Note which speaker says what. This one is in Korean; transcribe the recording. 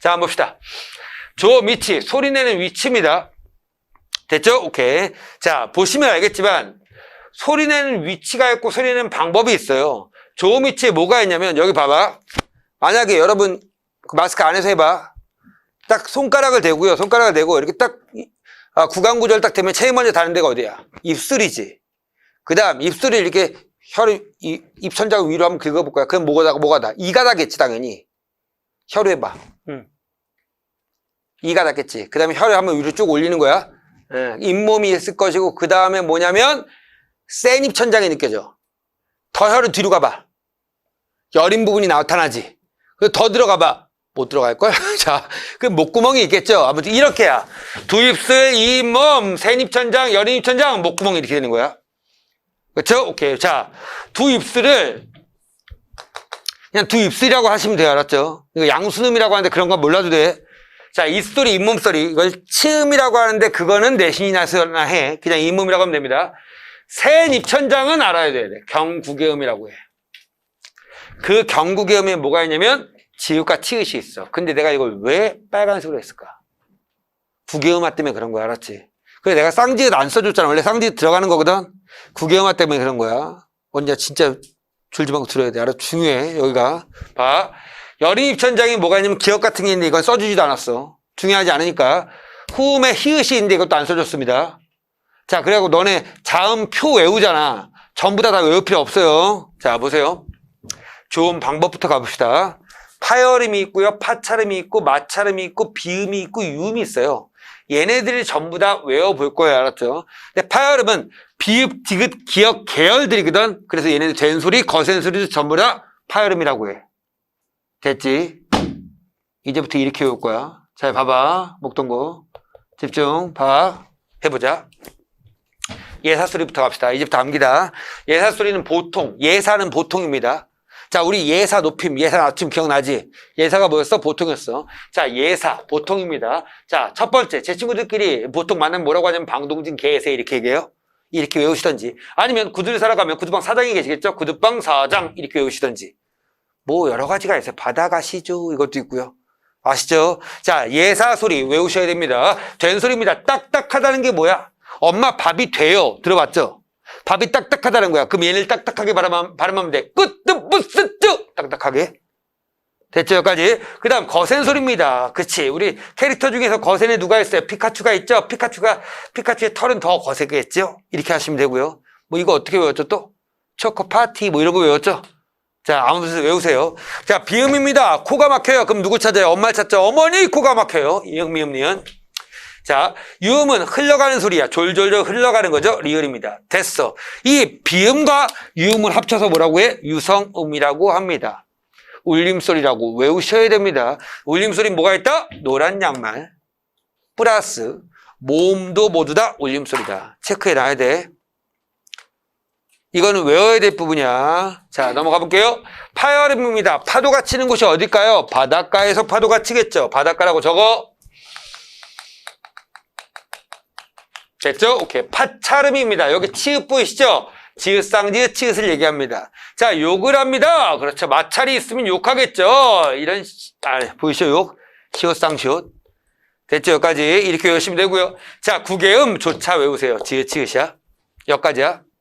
Speaker 1: 자, 한번 봅시다. 조 밑이 소리 내는 위치입니다. 됐죠? 오케이. 자, 보시면 알겠지만 소리 내는 위치가 있고 소리 내는 방법이 있어요. 조 밑에 뭐가 있냐면 여기 봐봐. 만약에 여러분 그 마스크 안에서 해봐. 딱 손가락을 대고요. 손가락을 대고 이렇게 딱 이- 아, 구강 구절 딱 되면 제일 먼저 닿는 데가 어디야? 입술이지. 그 다음 입술이 이렇게 혀를 이- 입천장 위로 한번 긁어볼 거야. 그럼 뭐가 다 뭐가 다? 이가 닿겠지 당연히. 혀로 해봐. 응. 이가 닿겠지. 그 다음에 혀를 한번 위로 쭉 올리는 거야. 예, 잇몸이 있을 것이고 그 다음에 뭐냐면 센 입천장이 느껴져. 더 혀를 뒤로 가봐. 여린 부분이 나타나지. 그더 들어가봐. 못 들어갈 걸? 자, 그 목구멍이 있겠죠. 아무튼 이렇게야. 두 입술, 잇몸, 센 입천장, 여린 입천장, 목구멍이 이렇게 되는 거야. 그렇죠? 오케이. 자, 두 입술을 그냥 두 입술이라고 하시면 돼요. 알았죠? 이거 양수음이라고 하는데 그런 건 몰라도 돼. 자, 입소리, 잇몸소리. 이걸 치음이라고 하는데 그거는 내신이 나서나 해. 그냥 잇몸이라고 하면 됩니다. 센 입천장은 알아야 돼. 경구계음이라고 해. 그 경구계음에 뭐가 있냐면 지읒과 치읒이 있어. 근데 내가 이걸 왜 빨간색으로 했을까? 구계음화 때문에 그런 거야. 알았지? 그래 내가 쌍지읒 안 써줬잖아. 원래 쌍지읒 들어가는 거거든. 구계음화 때문에 그런 거야. 언제 진짜 줄지 말고 들어야 돼. 알아? 중요해. 여기가. 봐. 여린 입천장이 뭐가 있냐면 기억 같은 게 있는데 이건 써주지도 않았어. 중요하지 않으니까. 후음에 히읗이 있는데 이것도 안 써줬습니다. 자, 그래갖고 너네 자음표 외우잖아. 전부 다 다 외울 필요 없어요. 자, 보세요. 좋은 방법부터 가봅시다. 파열음이 있고요. 파찰음이 있고, 마찰음이 있고, 비음이 있고, 유음이 있어요. 얘네들이 전부 다 외워볼 거예요. 알았죠? 근데 파열음은 비읍, 디귿, 기역, 계열들이거든. 그래서 얘네들 된소리, 거센소리도 전부 다 파열음이라고 해. 됐지? 이제부터 이렇게 외울 거야. 자, 봐봐. 목동고. 집중. 봐. 해보자. 예사 소리부터 갑시다. 이제부터 암기다. 예사 소리는 보통, 예사는 보통입니다. 자, 우리 예사 높임, 예사 낮춤 기억나지? 예사가 뭐였어? 보통이었어. 자, 예사, 보통입니다. 자, 첫 번째, 제 친구들끼리 보통 만나면 뭐라고 하냐면 방동진 개세 이렇게 얘기해요. 이렇게 외우시던지. 아니면 구두를 사러 가면 구두방 사장이 계시겠죠? 구두방 사장 이렇게 외우시던지. 뭐 여러 가지가 있어요. 받아가시죠. 이것도 있고요. 아시죠? 자, 예사 소리 외우셔야 됩니다. 된 소리입니다. 딱딱하다는 게 뭐야? 엄마 밥이 돼요. 들어봤죠? 밥이 딱딱하다는 거야. 그럼 얘를 딱딱하게 발음하면, 발음하면 돼. 끄 뜨뿌스뜨 딱딱하게. 됐죠? 여기까지. 그 다음 거센 소리입니다. 그치. 우리 캐릭터 중에서 거센에 누가 있어요? 피카츄가 있죠? 피카츄가, 피카츄의 털은 더 거세겠죠? 이렇게 하시면 되고요. 뭐 이거 어떻게 외웠죠 또? 초코 파티 뭐 이런 거 외웠죠? 자, 아무튼 외우세요. 자, 비음입니다. 코가 막혀요. 그럼 누구 찾아요? 엄마 찾죠? 어머니 코가 막혀요. 이응, 미음, 니은. 자, 유음은 흘러가는 소리야. 졸졸졸 흘러가는 거죠. 리을입니다. 됐어. 이 비음과 유음을 합쳐서 뭐라고 해? 유성음이라고 합니다. 울림소리라고 외우셔야 됩니다. 울림소리 뭐가 있다? 노란 양말. 플러스 모음도 모두 다 울림소리다. 체크해 놔야 돼. 이거는 외워야 될 부분이야. 자, 넘어가 볼게요. 파열음입니다. 파도가 치는 곳이 어딜까요? 바닷가에서 파도가 치겠죠. 바닷가라고 적어. 됐죠? 오케이. 파차름입니다. 여기 치읓 보이시죠? 지읒상지읒 치읒을 얘기합니다. 자, 욕을 합니다. 그렇죠. 마찰이 있으면 욕하겠죠. 이런, 시- 아, 보이시죠? 욕? 시옷상시옷. 됐죠? 여기까지. 이렇게 외우시면 되고요. 자, 구개음 조차 외우세요. 지읒 치읒이야. 여기까지야.